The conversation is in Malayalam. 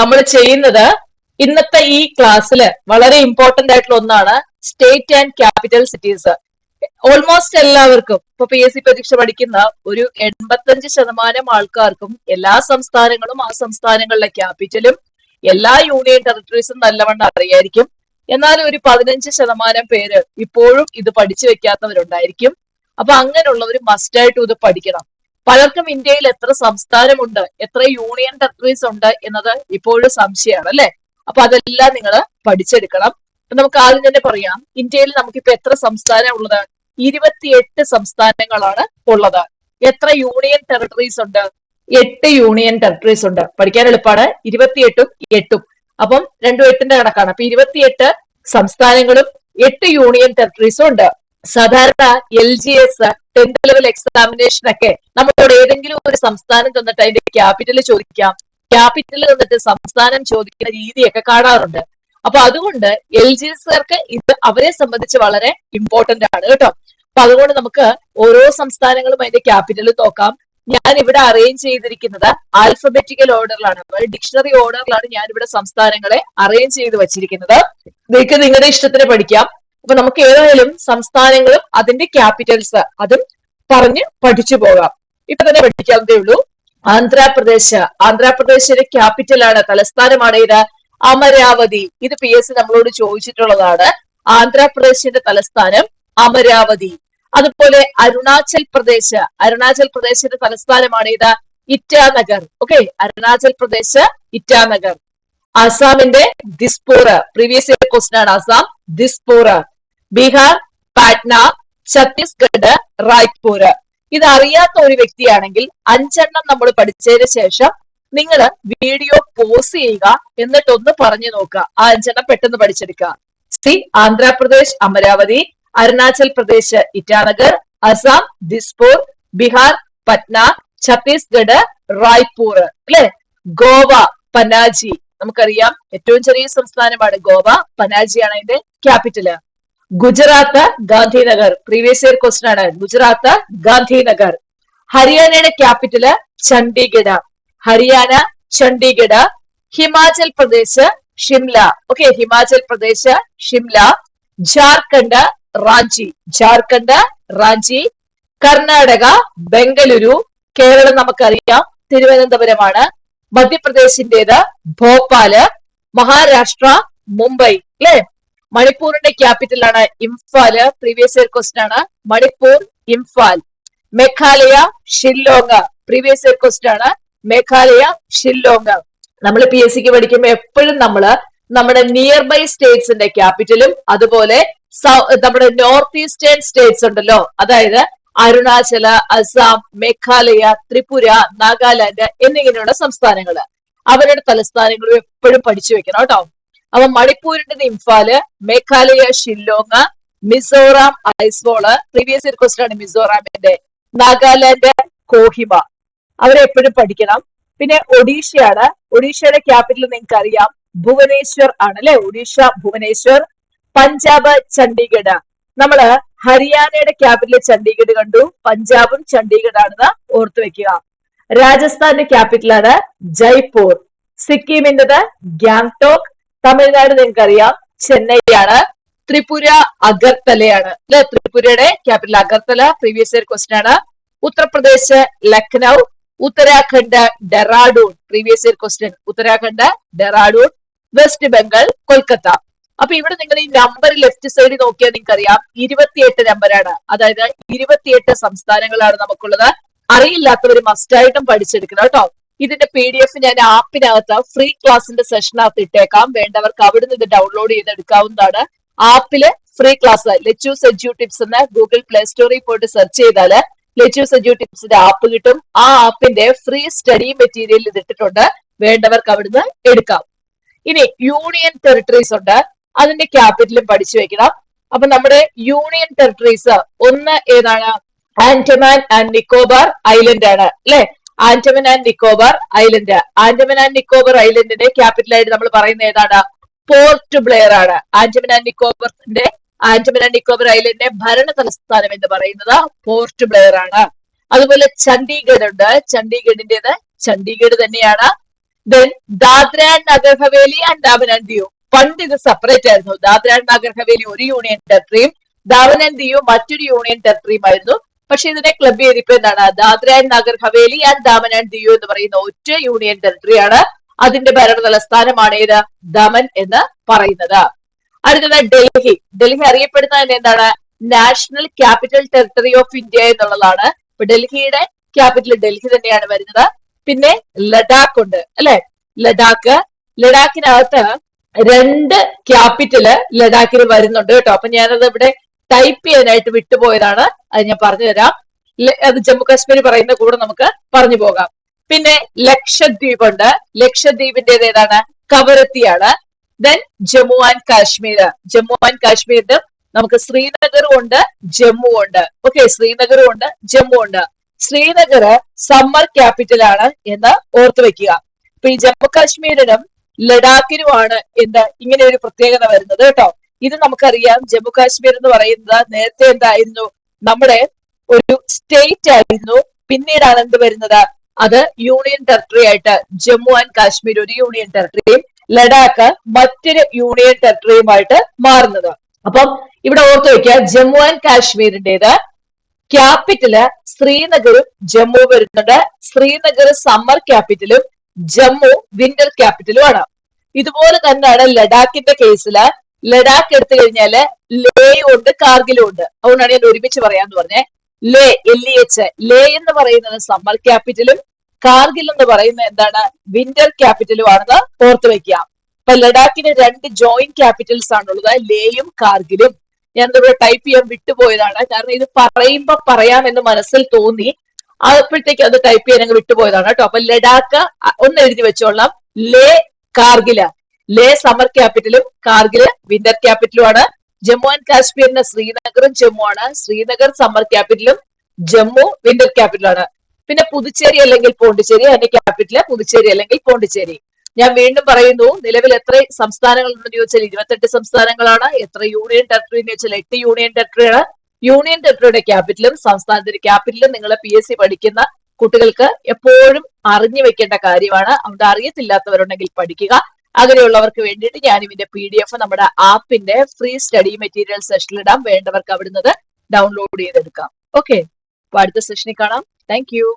നമ്മൾ ചെയ്യുന്നത് ഇന്നത്തെ ഈ ക്ലാസ്സിൽ വളരെ ഇമ്പോർട്ടന്റ് ആയിട്ടുള്ള ഒന്നാണ് state and capital cities almost എല്ലാവർക്കും ഇപ്പൊ പി എസ് സി പരീക്ഷ പഠിക്കുന്ന ഒരു എൺപത്തഞ്ച് ശതമാനം ആൾക്കാർക്കും എല്ലാ സംസ്ഥാനങ്ങളും ആ സംസ്ഥാനങ്ങളിലെ ക്യാപിറ്റലും എല്ലാ യൂണിയൻ ടെറിട്ടറീസും നല്ലവണ്ണം അറിയായിരിക്കും. എന്നാൽ ഒരു പതിനഞ്ച് ശതമാനം പേര് ഇപ്പോഴും ഇത് പഠിച്ചു വെക്കാത്തവരുണ്ടായിരിക്കും. അപ്പൊ അങ്ങനെയുള്ളവർ മസ്റ്റായിട്ടും ഇത് പഠിക്കണം. പലർക്കും ഇന്ത്യയിൽ എത്ര സംസ്ഥാനമുണ്ട് എത്ര യൂണിയൻ ടെറിട്ടറീസ് ഉണ്ട് എന്നത് ഇപ്പോഴും സംശയമാണ് അല്ലെ? അപ്പൊ അതെല്ലാം നിങ്ങൾ പഠിച്ചെടുക്കണം. നമുക്ക് ആദ്യം തന്നെ പറയാം ഇന്ത്യയിൽ നമുക്കിപ്പോ എത്ര സംസ്ഥാനം ഉള്ളത്? ഇരുപത്തിയെട്ട് സംസ്ഥാനങ്ങളാണ് ഉള്ളത്. എത്ര യൂണിയൻ ടെറിട്ടറീസ് ഉണ്ട്? എട്ട് യൂണിയൻ ടെറിട്ടറീസ് ഉണ്ട്. പഠിക്കാൻ എളുപ്പമാണ് ഇരുപത്തിയെട്ടും എട്ടും. അപ്പം രണ്ടും എട്ടിന്റെ കണക്കാണ്. അപ്പൊ ഇരുപത്തിയെട്ട് സംസ്ഥാനങ്ങളും എട്ട് യൂണിയൻ ടെറിട്ടറീസും ഉണ്ട്. സാധാരണ L G S tenth level examination ഒക്കെ നമ്മളോട് ഏതെങ്കിലും ഒരു സംസ്ഥാനം തന്നിട്ട് അതിന്റെ ക്യാപിറ്റൽ ചോദിക്കാം. ക്യാപിറ്റൽ തന്നിട്ട് സംസ്ഥാനം ചോദിക്കുന്ന രീതിയൊക്കെ കാണാറുണ്ട്. അപ്പൊ അതുകൊണ്ട് എൽ ജി എസ്കാർക്ക് ഇത് അവരെ സംബന്ധിച്ച് വളരെ ഇമ്പോർട്ടന്റ് ആണ് കേട്ടോ. അപ്പൊ അതുകൊണ്ട് നമുക്ക് ഓരോ സംസ്ഥാനങ്ങളും അതിന്റെ ക്യാപിറ്റൽ നോക്കാം. ഞാൻ ഇവിടെ അറേഞ്ച് ചെയ്തിരിക്കുന്നത് ആൽഫബറ്റിക്കൽ ഓർഡറിലാണ് ഡിക്ഷണറി ഓർഡറിലാണ് ഞാൻ ഇവിടെ സംസ്ഥാനങ്ങളെ അറേഞ്ച് ചെയ്ത് വെച്ചിരിക്കുന്നത്. നിങ്ങൾക്ക് നിങ്ങളുടെ ഇഷ്ടത്തിന് പഠിക്കാം. അപ്പൊ നമുക്ക് ഏതായാലും സംസ്ഥാനങ്ങളും അതിന്റെ ക്യാപിറ്റൽസ് അതും പറഞ്ഞ് പഠിച്ചു പോകാം. ഇപ്പൊ തന്നെ പഠിക്കാവുന്നതേ ഉള്ളൂ. ആന്ധ്രാപ്രദേശ് ആന്ധ്രാപ്രദേശിന്റെ ക്യാപിറ്റലാണ് തലസ്ഥാനമാണ് ഇത്. അമരാവതി. ഇത് പി എസ് നമ്മളോട് ചോദിച്ചിട്ടുള്ളതാണ്. ആന്ധ്രാപ്രദേശിന്റെ തലസ്ഥാനം അമരാവതി. അതുപോലെ അരുണാചൽ പ്രദേശ്. അരുണാചൽ പ്രദേശിന്റെ തലസ്ഥാനമാണ് ഇത് ഇറ്റാനഗർ. ഓക്കെ അരുണാചൽ പ്രദേശ് ഇറ്റാനഗർ. അസാമിന്റെ ദിസ്പൂർ. പ്രീവിയസ് ഇയർ ക്വസ്റ്റൻ ആണ് ആസാം. ദിസ്പൂർ. ബീഹാർ പാറ്റ്ന ഛത്തീസ്ഗഡ് റായ്പൂർ ഇത് അറിയാത്ത ഒരു വ്യക്തിയാണെങ്കിൽ അഞ്ചെണ്ണം നമ്മൾ പഠിച്ചതിന് ശേഷം നിങ്ങൾ വീഡിയോ പോസ് ചെയ്യുക എന്നിട്ട് ഒന്ന് പറഞ്ഞു നോക്കുക. ആ അഞ്ചെണ്ണം പെട്ടെന്ന് പഠിച്ചെടുക്കുക. സി ആന്ധ്രാപ്രദേശ് അമരാവതി അരുണാചൽ പ്രദേശ് ഇറ്റാനഗർ അസം ദിസ്പൂർ ബീഹാർ പറ്റ്ന ഛത്തീസ്ഗഡ് റായ്പൂർ അല്ലെ? ഗോവ പനാജി. നമുക്കറിയാം ഏറ്റവും ചെറിയ സംസ്ഥാനമാണ് ഗോവ. പനാജിയാണ് അതിന്റെ capital. Gujarat Gandhinagar. Previous year question ആണ്. ഗുജറാത്ത് ഗാന്ധിനഗർ. ഹരിയാനയുടെ ക്യാപിറ്റൽ ചണ്ഡീഗഡ് ഹരിയാന ചണ്ഡീഗഡ് ഹിമാചൽ പ്രദേശ് ഷിംല. ഓക്കെ ഹിമാചൽ പ്രദേശ് ഷിംല. ജാർഖണ്ഡ് റാഞ്ചി. ജാർഖണ്ഡ് റാഞ്ചി. കർണാടക ബംഗളൂരു. കേരളം നമുക്കറിയാം. തിരുവനന്തപുരമാണ്. മധ്യപ്രദേശിന്റേത് ഭോപ്പാൽ. മഹാരാഷ്ട്ര മുംബൈ. അല്ലെ മണിപ്പൂരിന്റെ ക്യാപിറ്റൽ ആണ് ഇംഫാൽ. പ്രീവിയസ് ഇയർ ക്വസ്റ്റൻ ആണ്. Manipur Imphal. Meghalaya Shillong. Previous year question ആണ്. മേഘാലയ ഷില്ലോങ്. നമ്മൾ പി എസ് സിക്ക് പഠിക്കുമ്പോൾ എപ്പോഴും നമ്മൾ നമ്മുടെ നിയർ ബൈ സ്റ്റേറ്റ്സിന്റെ ക്യാപിറ്റലും അതുപോലെ നമ്മുടെ നോർത്ത് ഈസ്റ്റേൺ സ്റ്റേറ്റ്സ് ഉണ്ടല്ലോ. അതായത് അരുണാചല അസാം മേഘാലയ ത്രിപുര നാഗാലാൻഡ് എന്നിങ്ങനെയുള്ള സംസ്ഥാനങ്ങൾ. അവരുടെ തലസ്ഥാനങ്ങളും എപ്പോഴും പഠിച്ചു വെക്കണം കേട്ടോ. അപ്പൊ മണിപ്പൂരിന്റെ Imphal Meghalaya Shillong Mizoram Aizawl previous year question ആണ് മിസോറാമിന്റെ നാഗാലാൻഡ് കോഹിമ. അവരെ എപ്പോഴും പഠിക്കണം. പിന്നെ ഒഡീഷയാണ്. ഒഡീഷയുടെ ക്യാപിറ്റൽ നിങ്ങൾക്ക് അറിയാം ഭുവനേശ്വർ ആണ് അല്ലെ? ഒഡീഷ ഭുവനേശ്വർ പഞ്ചാബ് ചണ്ഡീഗഡ്. നമ്മൾ ഹരിയാനയുടെ ക്യാപിറ്റൽ ചണ്ഡീഗഡ് കണ്ടു. പഞ്ചാബും ചണ്ഡീഗഡ് ആണെന്ന് ഓർത്തു വെക്കുക. രാജസ്ഥാന്റെ ക്യാപിറ്റലാണ് ജയ്പൂർ. സിക്കിമിന്റെത് ഗാംഗ്ടോക്ക് തമിഴ്നാട് നിങ്ങൾക്കറിയാം ചെന്നൈയാണ്. ത്രിപുര അഗർത്തലയാണ്. അല്ലെ? ത്രിപുരയുടെ capital Agartala previous year question ആണ്. Uttar Pradesh Lucknow Uttarakhand Dehradun previous year question Uttarakhand Dehradun West Bengal Kolkata. അപ്പൊ ഇവിടെ നിങ്ങൾ ഈ നമ്പർ ലെഫ്റ്റ് സൈഡിൽ നോക്കിയാൽ നിങ്ങൾക്ക് അറിയാം ഇരുപത്തിയെട്ട് നമ്പറാണ് അതായത് ഇരുപത്തിയെട്ട് സംസ്ഥാനങ്ങളാണ് നമുക്കുള്ളത്. അറിയില്ലാത്തവർ മസ്റ്റായിട്ടും പഠിച്ചെടുക്കണം കേട്ടോ. ഇതിന്റെ പി ഡി എഫ് ഞാൻ ആപ്പിനകത്ത് ഫ്രീ ക്ലാസിന്റെ സെഷനകത്ത് ഇട്ടേക്കാം. വേണ്ടവർക്ക് അവിടുന്ന് ഇത് ഡൗൺലോഡ് ചെയ്തെടുക്കാവുന്നതാണ്. ആപ്പിൽ free class Lechus edu tips എന്ന് ഗൂഗിൾ പ്ലേ സ്റ്റോറിൽ പോയിട്ട് സെർച്ച് ചെയ്താൽ ലെച്ചൂസ് എഡ്യൂ ടിപ്സിന്റെ ആപ്പ് കിട്ടും. ആ ആപ്പിന്റെ ഫ്രീ സ്റ്റഡി മെറ്റീരിയൽ ഇതിട്ടിട്ടുണ്ട് വേണ്ടവർക്ക് അവിടുന്ന് എടുക്കാം. ഇനി യൂണിയൻ ടെറിട്ടറീസ് ഉണ്ട്. അതിന്റെ ക്യാപിറ്റലും പഠിച്ചു വെക്കണം. അപ്പൊ നമ്മുടെ യൂണിയൻ ടെറിട്ടറീസ് ഒന്ന് ഏതാണ്? ആൻഡമാൻ ആൻഡ് നിക്കോബാർ ഐലൻഡ് ആണ്. അല്ലെ? Andaman and Nicobar island. Andaman and Nicobar ഐലൻഡിന്റെ capital ആയിട്ട് നമ്മൾ പറയുന്ന ഏതാണ്? പോർട്ട് ബ്ലെയർ ആണ്. ആൻഡമൻ ആൻഡ് നിക്കോബറിന്റെ ആൻഡമൻ ആൻഡ് നിക്കോബർ ഐലൻഡിന്റെ ഭരണ തലസ്ഥാനം എന്ന് പറയുന്നത് പോർട്ട് ബ്ലെയർ ആണ്. അതുപോലെ ചണ്ഡീഗഡ് ഉണ്ട്. ചണ്ഡീഗഡിന്റേത് ചണ്ഡീഗഡ് തന്നെയാണ്. Then Dadra and Nagar Haveli and Daman and Diu. പണ്ട് ഇത് സെപ്പറേറ്റ് ആയിരുന്നു. ദാദ്ര ആൻഡ് നഗർ ഹവേലി ഒരു യൂണിയൻ ടെറിട്ടറിയും ദാമൻ ആൻഡ് ദിയു മറ്റൊരു യൂണിയൻ ടെറിട്ടറിയും ആയിരുന്നു. പക്ഷെ ഇതിനെ ക്ലബ് ചെയ്തിപ്പോ എന്താണ്? Dadra and Nagar Haveli and Daman and Diu എന്ന് പറയുന്ന ഒറ്റ യൂണിയൻ ടെറിട്ടറിയാണ് അതിന്റെ ഭരണ തലസ്ഥാനമാണ് ഏത്? ദമൻ എന്ന് പറയുന്നത്. അടുത്തത് ഡൽഹി. ഡൽഹി അറിയപ്പെടുന്ന തന്നെ എന്താണ്? National capital territory of India എന്നുള്ളതാണ്. ഇപ്പൊ ഡൽഹിയുടെ ക്യാപിറ്റൽ ഡൽഹി തന്നെയാണ് വരുന്നത്. പിന്നെ ലഡാക്ക് ഉണ്ട്. അല്ലെ? ലഡാക്ക്. ലഡാക്കിനകത്ത് രണ്ട് ക്യാപിറ്റൽ ലഡാക്കിൽ വരുന്നുണ്ട് കേട്ടോ. അപ്പൊ ഞാനത് ഇവിടെ ടൈപ്പ് ചെയ്യാനായിട്ട് വിട്ടുപോയതാണ്. അത് ഞാൻ പറഞ്ഞു തരാം. അത് ജമ്മു കാശ്മീർ പറയുന്ന കൂടെ നമുക്ക് പറഞ്ഞു പോകാം. പിന്നെ ലക്ഷദ്വീപ് ഉണ്ട്. ലക്ഷദ്വീപിന്റേത് ഏതാണ്? കവരത്തിയാണ്. Then Jammu and Kashmir. Jammu and കാശ്മീരിന്റെ നമുക്ക് ശ്രീനഗറും ഉണ്ട് ജമ്മു ഉണ്ട്. ഓക്കെ ശ്രീനഗറും ഉണ്ട് ജമ്മു ഉണ്ട്. ശ്രീനഗർ സമ്മർ ക്യാപിറ്റൽ ആണ് എന്ന് ഓർത്തു വെക്കുക. അപ്പൊ ഈ ജമ്മു കാശ്മീരിനും ലഡാക്കിനുമാണ് എന്ത് ഇങ്ങനെ ഒരു പ്രത്യേകത വരുന്നത് കേട്ടോ. ഇത് നമുക്കറിയാം. ജമ്മു കാശ്മീർ എന്ന് പറയുന്നത് നേരത്തെ എന്തായിരുന്നു? നമ്മുടെ ഒരു സ്റ്റേറ്റ് ആയിരുന്നു. പിന്നീടാണ് എന്ത് വരുന്നത്? അത് യൂണിയൻ ടെറിട്ടറി ആയിട്ട് ജമ്മു ആൻഡ് കാശ്മീർ ഒരു യൂണിയൻ ടെറിട്ടറിയും ലഡാക്ക് മറ്റൊരു യൂണിയൻ ടെറിട്ടറിയുമായിട്ട് മാറുന്നത്. അപ്പം ഇവിടെ ഓർത്തു വെക്കുക ജമ്മു ആൻഡ് കാശ്മീരിന്റേത് ക്യാപിറ്റൽ ശ്രീനഗറും ജമ്മു വരുന്നുണ്ട്. ശ്രീനഗർ സമ്മർ ക്യാപിറ്റലും ജമ്മു വിന്റർ ക്യാപിറ്റലും ആണ്. ഇതുപോലെ തന്നെയാണ് ലഡാക്കിന്റെ കേസിൽ ലഡാക്ക് എടുത്തു കഴിഞ്ഞാൽ ലേയും ഉണ്ട് കാർഗിലും ഉണ്ട്. അതുകൊണ്ടാണ് ഞാൻ ഒരുമിച്ച് പറയാന്ന് പറഞ്ഞേ. Leh L E H Leh എന്ന് പറയുന്നത് സമ്മർ ക്യാപിറ്റലും കാർഗിൽ എന്ന് പറയുന്നത് എന്താണ്? വിന്റർ ക്യാപിറ്റലും ആണെന്ന് ഓർത്ത് വെക്കുക. അപ്പൊ ലഡാക്കിന് രണ്ട് ജോയിന്റ് ക്യാപിറ്റൽസ് ആണുള്ളത് ലേയും കാർഗിലും. ഞാൻ ഇവിടെ ടൈപ്പ് ചെയ്യാൻ വിട്ടുപോയതാണ്. കാരണം ഇത് പറയുമ്പോ പറയാമെന്ന് മനസ്സിൽ തോന്നി. അപ്പോഴത്തേക്ക് അത് ടൈപ്പ് ചെയ്യാൻ വിട്ടുപോയതാണ് കേട്ടോ. അപ്പൊ ലഡാക്ക് ഒന്ന് എഴുതി വെച്ചോളാം. ലേ കാർഗിൽ. ലേ സമ്മർ ക്യാപിറ്റലും കാർഗിൽ വിന്റർ ക്യാപിറ്റലും ആണ് ജമ്മു ആൻഡ് കാശ്മീരിന് ശ്രീനഗറും ജമ്മു ആണ് ശ്രീനഗർ സമ്മർ ക്യാപിറ്റലും ജമ്മു വിന്റർ ക്യാപിറ്റലും ആണ് പിന്നെ പുതുച്ചേരി അല്ലെങ്കിൽ പോണ്ടിച്ചേരി അതിന്റെ ക്യാപിറ്റൽ പുതുച്ചേരി അല്ലെങ്കിൽ പോണ്ടിച്ചേരി. ഞാൻ വീണ്ടും പറയുന്നു നിലവിൽ എത്ര സംസ്ഥാനങ്ങൾ ഉണ്ടെന്ന് ചോദിച്ചാൽ ഇരുപത്തെട്ട് സംസ്ഥാനങ്ങളാണ്. എത്ര യൂണിയൻ ടെറിട്ടറി എന്ന് ചോദിച്ചാൽ എട്ട് യൂണിയൻ ടെറിട്ടറിയാണ് യൂണിയൻ ടെറിട്ടറിയുടെ ക്യാപിറ്റലും സംസ്ഥാനത്തിന്റെ ക്യാപിറ്റലും നിങ്ങൾ പി എസ് സി പഠിക്കുന്ന കുട്ടികൾക്ക് എപ്പോഴും അറിഞ്ഞു വെക്കേണ്ട കാര്യമാണ്. അവിടെ അറിയത്തില്ലാത്തവരുണ്ടെങ്കിൽ പഠിക്കുക. അങ്ങനെയുള്ളവർക്ക് വേണ്ടിയിട്ട് ഞാൻ ഇതിന്റെ പി ഡി എഫ് നമ്മുടെ ആപ്പിന്റെ ഫ്രീ സ്റ്റഡി മെറ്റീരിയൽ സെഷനിൽ ഇടാം. വേണ്ടവർക്ക് അവിടുന്ന് ഡൗൺലോഡ് ചെയ്തെടുക്കാം. ഓക്കെ അപ്പൊ അടുത്ത സെഷനിൽ കാണാം. Thank you